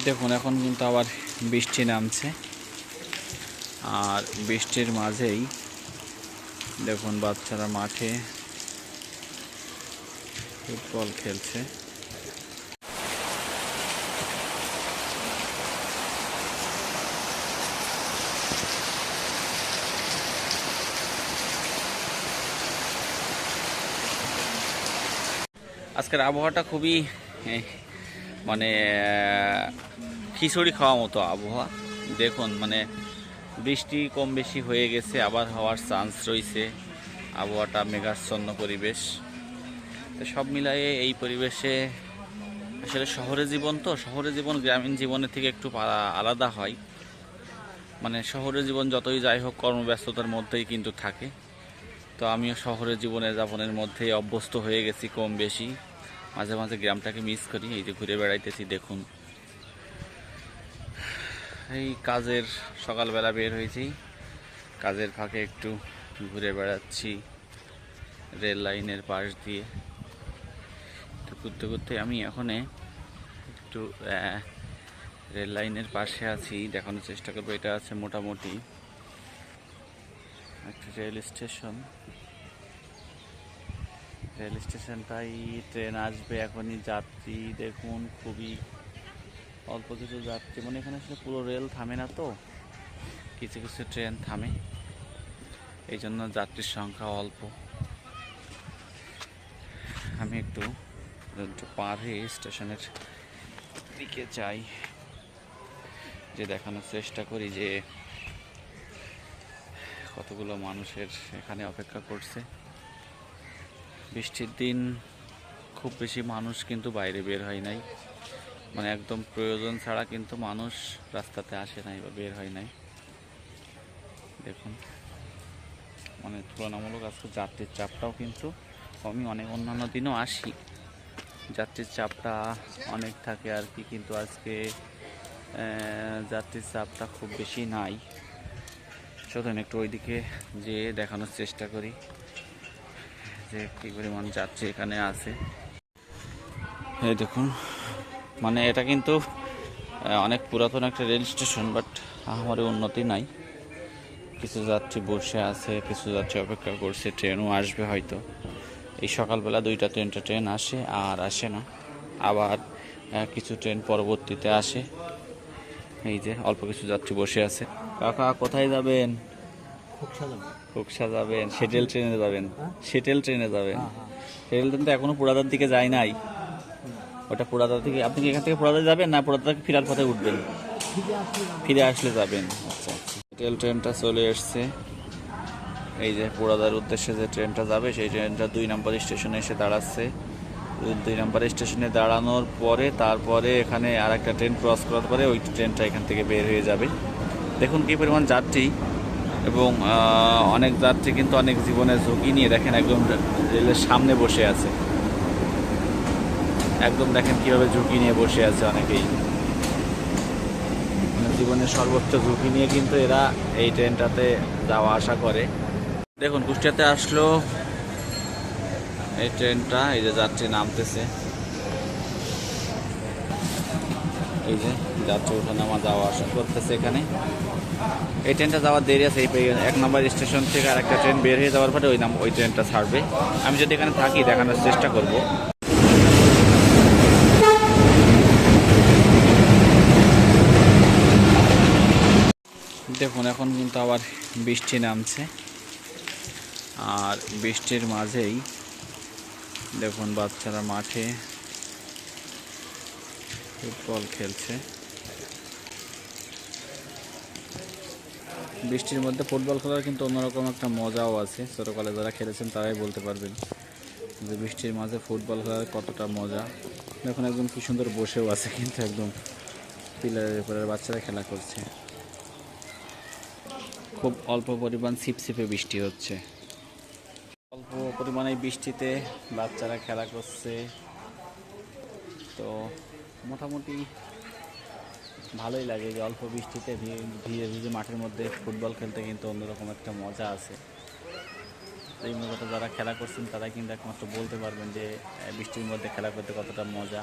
দেখুন, এখন কিন্তু আবার বৃষ্টি নামছে। আর বৃষ্টির মাঝেই দেখুন, বাচ্চারা মাঠে ফুটবল খেলছে। আজকের আবহাওয়াটা খুবই মানে খিচুড়ি খাওয়া মতো আবহাওয়া। দেখুন মানে বৃষ্টি কম বেশি হয়ে গেছে, আবার হওয়ার চান্স রয়েছে। আবহাওয়াটা মেঘাচ্ছন্ন পরিবেশ। তো সব মিলায়ে এই পরিবেশে আসলে শহরে জীবন তো, শহরে জীবন গ্রামীণ জীবনের থেকে একটু আলাদা হয়। মানে শহরে জীবন যতই যাই হোক, কর্মব্যস্ততার মধ্যেই কিন্তু থাকে। তো আমিও শহরের জীবনে যাপনের মধ্যেই অভ্যস্ত হয়ে গেছি কম বেশি। মাঝে মাঝে গ্রামটাকে মিস করি, এই যে ঘুরে বেড়াইতেছি, দেখুন। এই কাজের সকালবেলা বের হয়েছি। কাজের ফাঁকে একটু ঘুরে বেড়াচ্ছি রেল লাইনের পাশ দিয়ে। ঘুরতে ঘুরতে আমি এখনে একটু রেল লাইনের পাশে আছি, দেখানোর চেষ্টা করব, এটা আছে মোটামুটি। একটা রেল স্টেশন। রেল স্টেশনটাই ট্রেন আসবে এখনই যাত্রী, দেখুন খুবই অল্প কিছু যাত্রী। মানে এখানে আসলে পুরো রেল থামে না তো, কিছু কিছু ট্রেন থামে। এই জন্য যাত্রীর সংখ্যা অল্প। আমি একটু পার হয়ে স্টেশনের দিকে যাই, যে দেখানোর চেষ্টা করি যে কতগুলো মানুষের এখানে অপেক্ষা করছে। বৃষ্টির দিন খুব বেশি মানুষ কিন্তু বাইরে বের হয় নাই। মানে একদম প্রয়োজন ছাড়া কিন্তু মানুষ রাস্তাতে আসে নাই বা বের হয় নাই। দেখুন মানে তুলনামূলক আজকে যাত্রীর চাপটাও কিন্তু আমি অনেক অন্যান্য দিনও আসি। যাত্রীর চাপটা অনেক থাকে আর কি, কিন্তু আজকে যাত্রীর চাপটা খুব বেশি নাই। চলুন একটু ওইদিকে যেয়ে দেখানোর চেষ্টা করি। যে কী পরিমাণ যাত্রী এখানে আছে। এই দেখুন মানে এটা কিন্তু অনেক পুরাতন একটা রেল স্টেশন, বাট আমারও উন্নতি নাই। কিছু যাত্রী বসে আছে, কিছু যাত্রী অপেক্ষা করছে, ট্রেনও আসবে হয়তো। এই সকালবেলা দুইটা তিনটা ট্রেন আসে আর আসে না। আবার কিছু ট্রেন পরবর্তীতে আসে। এই যে, অল্প কিছু যাত্রী বসে আছে। কাকা, কোথায় যাবেন? খুকসা যাবেন সেটেল ট্রেনে যাবেন। সেটেল ট্রেনে যাবেন। সেটেল ট্রেন তো এখনও পুরাদার দিকে যায় নাই। ওটা পুরাদার থেকে আপনি কি এখান থেকে পুরাদার যাবেন না পুরাদার থেকে ফিরার পথে উঠবেন? ফিরে আসলে যাবেন। আচ্ছা আচ্ছা। সেটেল ট্রেনটা চলে এসছে। এই যে পুরাদার উদ্দেশ্যে যে ট্রেনটা যাবে সেই ট্রেনটা দুই নম্বর স্টেশনে এসে দাঁড়াচ্ছে। দুই নম্বর স্টেশনে দাঁড়ানোর পরে তারপরে এখানে আর একটা ট্রেন ক্রস করার পরে ওই ট্রেনটা এখান থেকে বের হয়ে যাবে। দেখুন কী পরিমাণ যাত্রী। এবং অনেক যাত্রী কিন্তু অনেক জীবনের ঝুঁকি নিয়ে দেখেন একদম রেলের সামনে বসে আছে। একদম দেখেন কীভাবে ঝুঁকি নিয়ে বসে আছে অনেকেই। মানে জীবনের সর্বোচ্চ ঝুঁকি নিয়ে কিন্তু এরা এই ট্রেনটাতে যাওয়া আসা করে। দেখুন, কুষ্টিয়াতে আসলো এই ট্রেনটা, এই যে যাত্রী নামতেছে। এই যে যাত্রী ওঠা নামা যাওয়া আসা করতেছে এখানে। এই ট্রেনটা যাওয়ার দেরি আছে, এই এক নম্বর স্টেশন থেকে আর একটা ট্রেন বের হয়ে যাওয়ার পরে ওই নাম ওই ট্রেনটা ছাড়বে। আমি যদি এখানে থাকি, দেখানোর চেষ্টা করব। দেখুন, এখন কিন্তু আবার বৃষ্টি নামছে। আর বৃষ্টির মাঝেই, দেখুন বাচ্চারা মাঠে ফুটবল খেলছে। বৃষ্টির মধ্যে ফুটবল খেলার কিন্তু অন্যরকম একটা মজাও আছে। ছোটোকালে যারা খেলেছেন তারাই বলতে পারবেন যে বৃষ্টির মাঝে ফুটবল খেলার কতটা মজা। এখন একদম কি সুন্দর বসেও আছে কিন্তু একদম পিলারের উপরে বাচ্চারা খেলা করছে। খুব অল্প পরিমাণ ছিপছিপে বৃষ্টি হচ্ছে। অল্প পরিমাণে বৃষ্টিতে বাচ্চারা খেলা করছে। তো মোটামুটি ভালোই লাগে যে অল্প বৃষ্টিতে ভিজে ভিজে মাঠের মধ্যে ফুটবল খেলতে কিন্তু অন্যরকম একটা মজা আছে। এই মূলত যারা খেলা করছেন তারা কিন্তু একমাত্র বলতে পারবেন যে বৃষ্টির মধ্যে খেলা করতে কতটা মজা।